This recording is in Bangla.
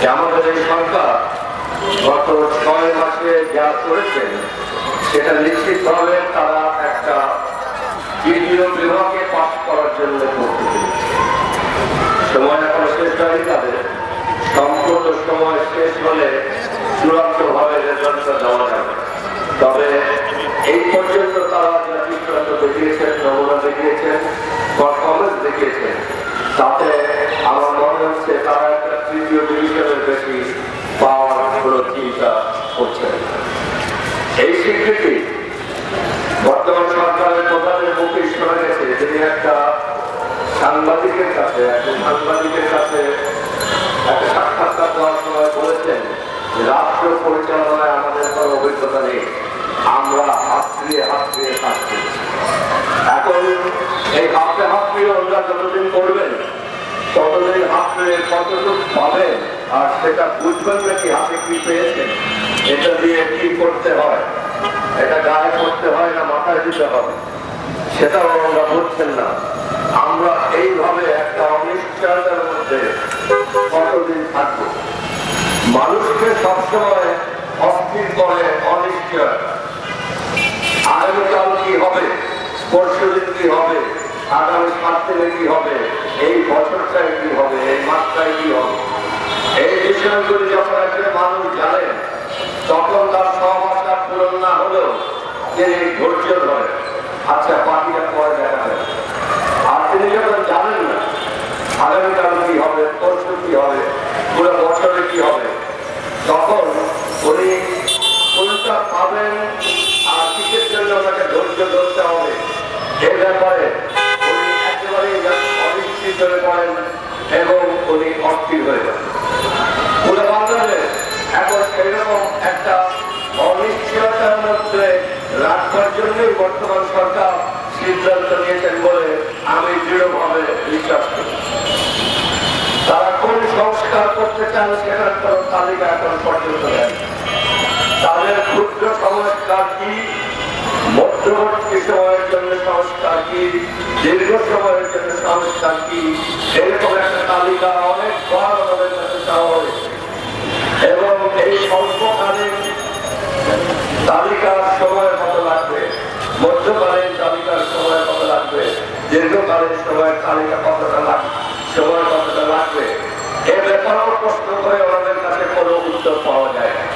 যে আমাদের এই সরকার গত ছয় মাসে যা করেছেন, সেটা নিশ্চিতভাবে তারা একটা দ্বিতীয় বিভাগে পাশ করার জন্য সময় এখন শেষ হয়নি তাদের। সম্পূর্ণ সময় শেষ হলে চূড়ান্ত ভাবে রেজাল্টটা দেওয়া যাবে। তবে এই পর্যন্ত তারা যা দৃষ্টান্ত দেখিয়েছেন, নমুনা দেখিয়েছেন পারফরমেন্স দেখিয়েছেন, তাতে আমার মনে হচ্ছে তারা তৃতীয় ডিভিশনের বেশি পাওয়ার কোনো চিন্তা করছেন এই স্বীকৃতি বর্তমান সরকারের প্রধানের মুখে শোনা গেছে তিনি একটা সাংবাদিকের কাছে, একজন সাংবাদিকের কাছে একটা সাক্ষাৎকার দেওয়ার সময় বলেছেন রাষ্ট্র পরিচালনায় আমাদের কোনো অভিজ্ঞতা নেই। আমরা হাত দিয়ে হাত দিয়ে কাজ করছি। এখন এই হাতে হাত দিয়ে ওনারা যতদিন করবেন ততদিন হাতে কতটুকু পাবেন আর সেটা বুঝবেন নাকি হাতে কি পেয়েছেন। এটা দিয়ে কি করতে হয়? এটা গায়ে করতে হয় না মাথায় দিতে হবে? সেটাও আমরা বুঝছেন না। আমরা এইভাবে একটা অনিশ্চয়তার মধ্যে কতদিন থাকব? মানুষকে সবসময় অস্থির করে অনিশ্চয় আগামীকাল কি হবে পরশু দিন কি হবে আগামী সাত দিনে কি হবে এই বছরটায় কি হবে এই মাসটায় কি হবে বিষয়গুলি যখন একজন মানুষ জানেন তখন তার সব আশা পূরণ না হলেও তিনি ধৈর্য ধরে। আচ্ছা বাকিটা পরে দেখা যাবে। আর তিনি যখন জানেন না, আগামীকাল কি হবে, পরশু কি হবে, পুরো বছরে কি হবে, তখন উনি কোনটা পাবেন আর কিসের জন্য ওনাকে ধৈর্য ধরতে হবে? এ ব্যাপারে উনি একেবারেই অনিশ্চিত হয়ে পড়েন এবং উনি অস্থির হয়ে যান জন্যই বর্তমান সরকার সিদ্ধান্ত নিয়েছেন বলে আমি দৃঢ়ভাবে বিশ্বাস করি। তারা কোন সংস্কার করতে চান সেটার কোনো তালিকা এখন পর্যন্ত নেই। তাদের ক্ষুদ্র সংস্কার কি, মধ্যবর্তী সময়ের জন্য সংস্কার কি, দীর্ঘ সময়ের জন্য সংস্কার কি, এরকম একটা তালিকা অনেকবার আমাদের কাছে চাওয়া হয়েছে। এবং এই স্বল্পকালীন তালিকার সময় কত লাগবে মধ্যকালীন তালিকার সময় কত লাগবে দীর্ঘকালীন সময়ের তালিকা কতটা লাগবে সময় কতটা লাগবে, এ ব্যাপারেও প্রশ্ন করে ওনাদের কাছে কোনো উত্তর পাওয়া যায় না